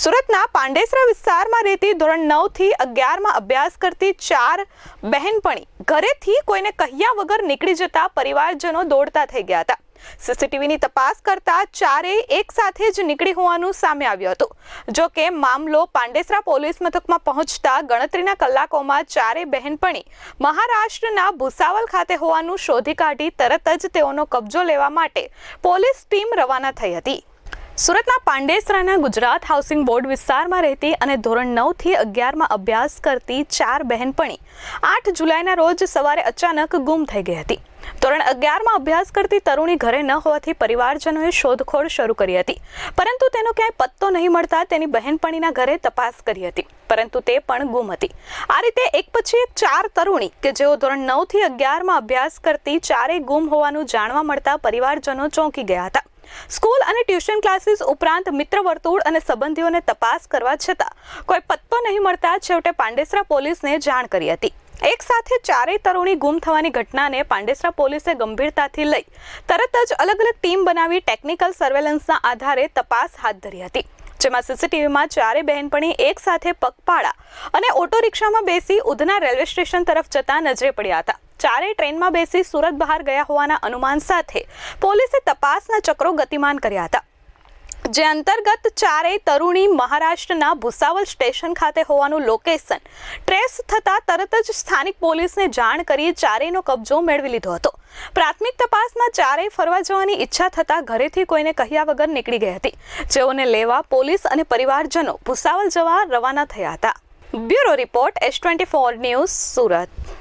સુરતના પાંડેસરા વિસ્તારમાં રહેતી ધોરણ નવથી અગિયારમાં અભ્યાસ કરતી ચાર બહેનપણી ઘરેથી કોઈને કહ્યા વગર નીકળી જતા પરિવારજનો દોડતા થઈ ગયા હતા. સીસીટીવીની તપાસ કરતા ચારેય એક સાથે જ નીકળી હોવાનું સામે આવ્યું હતું. જો કે મામલો પાંડેસરા પોલીસ મથકમાં પહોંચતા ગણતરીના કલાકોમાં ચારેય બહેનપણી મહારાષ્ટ્રના ભુસાવલ ખાતે હોવાનું શોધી કાઢી તરત જ તેઓનો કબજો લેવા માટે પોલીસ ટીમ રવાના થઈ હતી. સુરતના પાંડેસરાના ગુજરાત હાઉસિંગ બોર્ડ વિસ્તારમાં રહેતી અને ધોરણ નવથી અગિયારમાં અભ્યાસ કરતી ચાર બહેનપણી આઠ જુલાઈના રોજ સવારે અચાનક ગુમ થઈ ગઈ હતી. ધોરણ અગિયારમાં અભ્યાસ કરતી તરુણી ઘરે ન હોવાથી પરિવારજનોએ શોધખોળ શરૂ કરી હતી. પરંતુ તેનો ક્યાંય પત્તો નહીં મળતા તેની બહેનપણીના ઘરે તપાસ કરી હતી. પરંતુ તે પણ ગુમ હતી. આ રીતે એક પછી એક ચાર તરુણી કે જેઓ ધોરણ નવથી અગિયારમાં અભ્યાસ કરતી ચારેય ગુમ હોવાનું જાણવા મળતા પરિવારજનો ચોંકી ગયા હતા. સ્કૂલ અને ટ્યુશન ક્લાસીસ ઉપરાંત મિત્ર વર્તુળ અને સંબંધીઓને તપાસ કરવા છતાં કોઈ પત્તો નહીં મળતા છેવટે પાંડેસરા પોલીસને જાણ કરી હતી. એક સાથે ચારેય તરુણી ગુમ થવાની ઘટનાને પાંડેસરા પોલીસે ગંભીરતાથી લઈ તરત જ અલગ અલગ ટીમ બનાવી ટેકનિકલ સર્વેલન્સના આધારે તપાસ હાથ ધરી હતી. જેમાં સીસીટીવીમાં ચારે બહેનપણી એક સાથે પગપાળા અને ઓટો રિક્ષામાં બેસી ઉધના રેલવે સ્ટેશન તરફ જતા નજરે પડ્યા હતા. ચારેય ટ્રેનમાં બેસી સુરત બહાર ગયા હોવાના અનુમાન સાથે પોલીસે તપાસના ચક્રો ગતિમાન કર્યા હતા. જે અંતર્ગત ચારેય તરુણી મહારાષ્ટ્રના ભુસાવલ સ્ટેશન ખાતે હોવાનું લોકેશન ટ્રેસ થતાં તરત જ સ્થાનિક પોલીસને જાણ કરી ચારેયનો કબજો મેળવી લીધો હતો. પ્રાથમિક તપાસમાં ચારેય ફરવા જવાની ઈચ્છા થતાં ઘરેથી કોઈને કહ્યા વગર નીકળી ગઈ હતી. જેઓને લેવા પોલીસ અને પરિવારજનો ભુસાવલ જવા રવાના થયા હતા. Bureau report S twenty four news Surat.